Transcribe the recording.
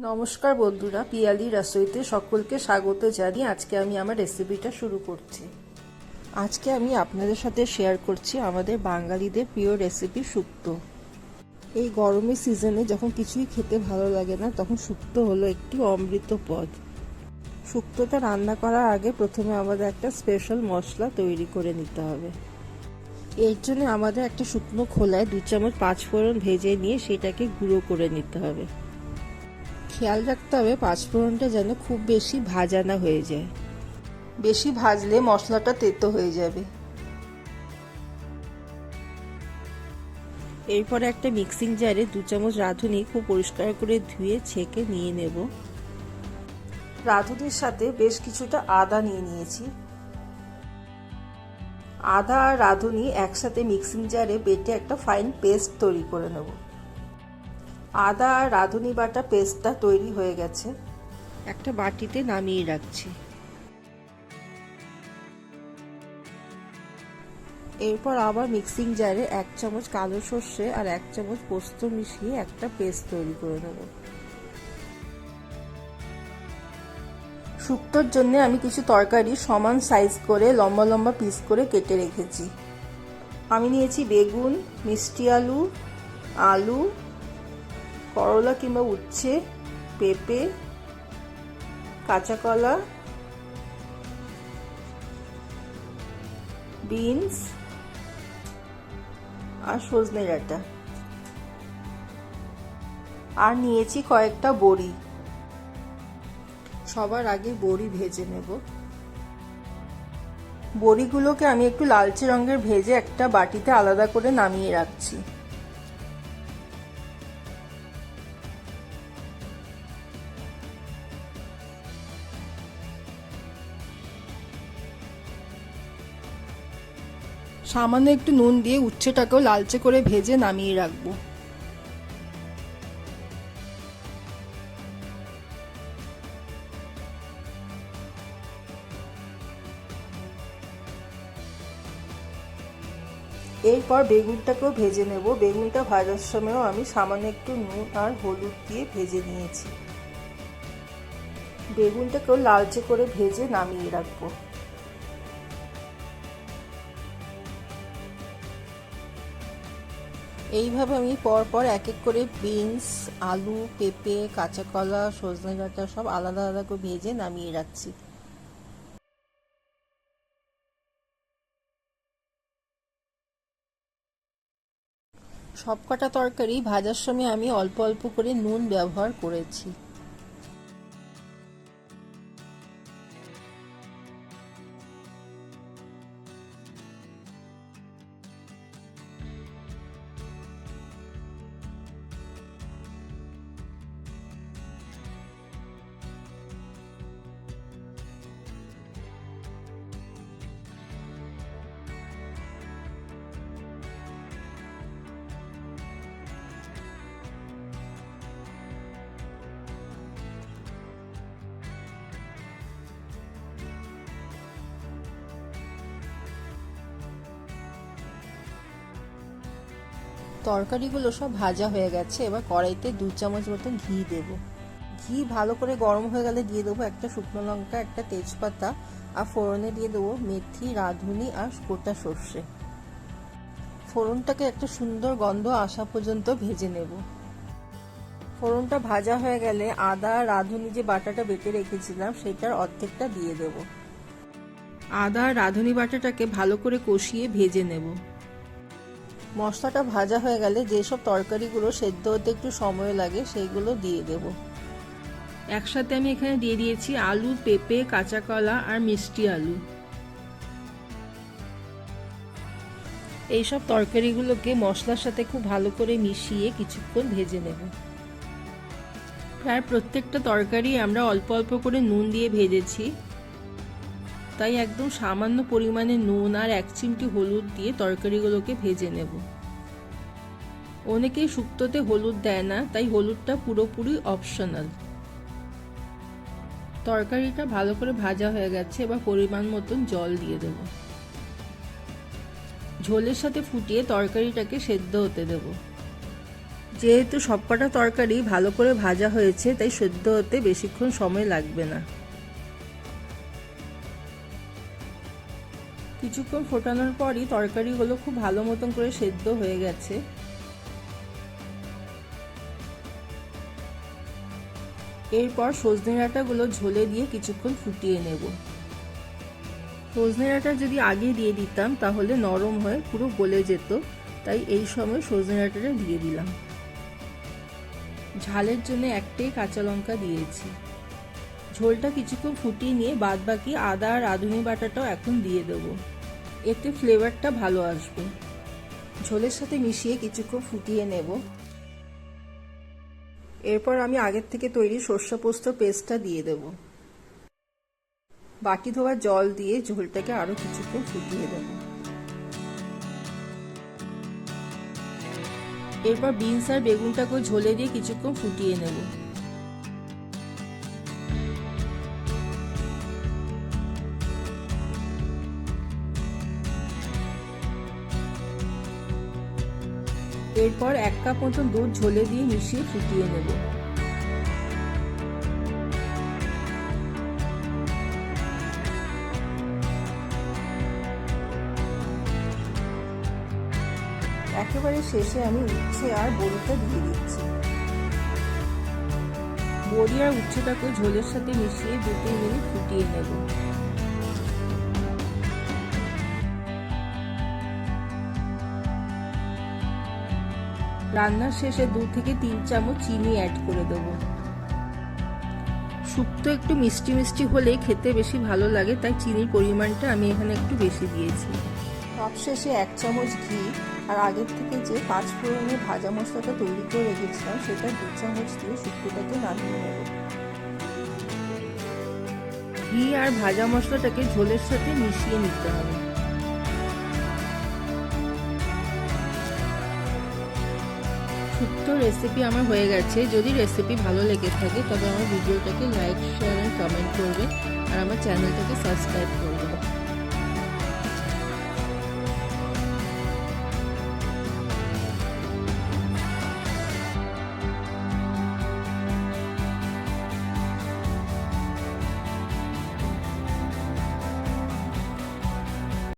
নমস্কার বন্ধুরা, পিয়ালি রাসোইতে সকলকে স্বাগত জানিয়ে আজকে আমি আমার রেসিপিটা শুরু করছি। আজকে আমি আপনাদের সাথে শেয়ার করছি আমাদের বাঙালিদের প্রিয় রেসিপি শুক্তো এই গরমের সিজনে যখন কিছুই খেতে ভালো লাগে না, তখন শুক্তো হলো একটি অমৃত পদ। শুক্তোটা রান্না করার আগে প্রথমে আমাদের একটা স্পেশাল মশলা তৈরি করে নিতে হবে। এর জন্য আমাদের একটা শুকনো খোলায় দু চামচ পাঁচ ফোড়ন ভেজে নিয়ে সেটাকে গুঁড়ো করে নিতে হবে। খেয়াল রাখতে হবে পাঁচফোড়নটা যেন খুব বেশি ভাজা না হয়ে যায়। বেশি ভাজলে মশলাটা তেতো হয়ে যাবে। এরপরে একটা মিক্সিং জারে দু চামচ রাঁধুনি খুব পরিষ্কার করে ধুয়ে ছেঁকে নিয়ে নেব। রাঁধুনির সাথে বেশ কিছুটা আদা নিয়ে নিয়েছি। আদা আর রাঁধুনি একসাথে মিক্সিং জারে বেটে একটা ফাইন পেস্ট তৈরি করে নেব। আদা আর রাঁধুনি বাটা পেস্টটা তৈরি হয়ে গেছে। একটা বাটিতে নামিয়ে রাখছি। এরপর আবার মিক্সিং জারে এক চামচ কালো সর্ষে আর এক চামচ পোস্ত মিশিয়ে একটা পেস্ট তৈরি করে নেব। শুক্তোর জন্য আমি কিছু তরকারি সমান সাইজ করে লম্বা লম্বা পিস করে কেটে রেখেছি। আমি নিয়েছি বেগুন মিষ্টি আলু আলু করলা কিংবা উচ্ছে, পেঁপে, কাঁচা কলা, বিনস আর সজনে ডাঁটা। আর নিয়েছি কয়েকটা বড়ি। সবার আগে বড়ি ভেজে নেব। বড়িগুলোকে আমি একটু লালচে রঙের ভেজে একটা বাটিতে আলাদা করে নামিয়ে রাখছি। সামান্য একটু নুন দিয়ে উচ্ছেটাকেও লালচে করে ভেজে নামিয়ে রাখব। এরপর বেগুনটাকেও ভেজে নেব। বেগুনটা ভাজার সময়ও আমি সামান্য একটু নুন আর হলুদ দিয়ে ভেজে নিয়েছি। বেগুনটাকেও লালচে করে ভেজে নামিয়ে রাখব। এইভাবে আমি পরপর এক এক করে বিনস, আলু, পেঁপে কাঁচা কলা সজনে ডাঁটা সব আলাদা আলাদা করে ভেজে নামিয়ে রাখছি। সবকটা তরকারি ভাজার সময় আমি অল্প অল্প করে নুন ব্যবহার করেছি। তরকারিগুলো সব ভাজা হয়ে গেছে। এবার কড়াইতে দু চামচ মতন ঘি দেবো। ঘি ভালো করে গরম হয়ে গেলে দিয়ে দেবো একটা শুকনো লঙ্কা, একটা তেজপাতা আর ফোড়নে দিয়ে দেবো মেথি, রাঁধুনি আর গোটা সর্ষে। ফোড়নটাকে একটা সুন্দর গন্ধ আসা পর্যন্ত ভেজে নেব। ফোড়নটা ভাজা হয়ে গেলে আদা আর রাঁধুনি যে বাটাটা বেটে রেখেছিলাম, সেটার অর্ধেকটা দিয়ে দেব। আদা রাঁধুনি বাটাটাকে ভালো করে কষিয়ে ভেজে নেব। মশলাটা ভাজা হয়ে গেলে যেসব তরকারিগুলো সেদ্ধ হতে একটু সময় লাগে সেইগুলো দিয়ে দেব। একসাথে আমি এখানে দিয়ে দিয়েছি আলু, পেঁপে, কাঁচা কলা আর মিষ্টি আলু। এইসব তরকারিগুলোকে মশলার সাথে খুব ভালো করে মিশিয়ে কিছুক্ষণ ভেজে নেব। প্রায় প্রত্যেকটা তরকারি আমরা অল্প অল্প করে নুন দিয়ে ভেজেছি। তাই একদম সামান্য পরিমাণে নুন আর এক চিমটি হলুদ দিয়ে তরকারিগুলোকে ভেজে নেব। অনেকেই শুক্তোতে হলুদ দেয় না, তাই হলুদটা পুরোপুরি অপশনাল তরকারিটা ভালো করে ভাজা হয়ে গেছে, এবার পরিমাণ মতন জল দিয়ে দেব। ঝোলের সাথে ফুটিয়ে তরকারিটাকে সেদ্ধ হতে দেবো। যেহেতু সবকটা তরকারি ভালো করে ভাজা হয়েছে, তাই সেদ্ধ হতে বেশিক্ষণ সময় লাগবে না। কিছুক্ষণ ফোটানোর পরই তরকারিগুলো খুব ভালো মতন করে সেদ্ধ হয়ে গেছে। এরপর সজনে ডাঁটাগুলো ঝোলে দিয়ে কিছুক্ষণ ফুটিয়ে নেব। সজনে ডাঁটা যদি আগে দিয়ে দিতাম তাহলে নরম হয়ে, পুরো গলে যেত। তাই এই সময় সজনে ডাঁটাটা দিয়ে দিলাম। ঝালের জন্য একটাই কাঁচা লঙ্কা দিয়েছি। ঝোলটা কিছুক্ষণ ফুটিয়ে নিয়ে বাদ বাকি আদা আর রাঁধুনি বাটাটাও এখন দিয়ে দেব। এতে ফ্লেভারটা ভালো আসবে। ঝোলের সাথে মিশিয়ে কিছুক্ষণ ফুটিয়ে নেব। এরপর আমি আগের থেকে তৈরি সর্ষে পোস্ত পেস্টটা দিয়ে দেব। বাটি ধোয়া জল দিয়ে ঝোলটাকে আরও কিছুক্ষণ ফুটিয়ে দেব। এরপর বিনস আর বেগুনটাকে ঝোলে দিয়ে কিছুক্ষণ ফুটিয়ে নেব। এরপর এক কাপ মতন দুধ ঝোলে দিয়ে মিশিয়ে ফুটিয়ে নেব। একেবারে শেষে আমি উচ্ছে আর বড়িটা দিয়ে দিচ্ছি। বড়ি আর উচ্ছেটাকে ঝোলের সাথে মিশিয়ে দু তিন মিনিট ফুটিয়ে নেব। রান্নার শেষে দু থেকে তিন চামচ চিনি অ্যাড করে দেবো। শুক্তো একটু মিষ্টি মিষ্টি হলে খেতে বেশি ভালো লাগে, তাই চিনির পরিমাণটা আমি এখানে একটু বেশি দিয়েছি। সবশেষে এক চামচ ঘি, আর আগের থেকে যে পাঁচ ফোড়নে ভাজা মশলাটা তৈরি করে রেখেছিলাম, সেটা দু চামচ দিয়ে শুক্তোটাকে নামিয়ে নেব। ঘি আর ভাজা মশলাটাকে ঝোলের সাথে মিশিয়ে নিতে হবে। শুক্তো রেসিপি আমার হয়ে গেছে। যদি রেসিপি ভালো লেগে থাকে, তবে আমার ভিডিওটাকে লাইক শেয়ার কমেন্ট করবেন। আর আমার চ্যানেলটাকে সাবস্ক্রাইব করবে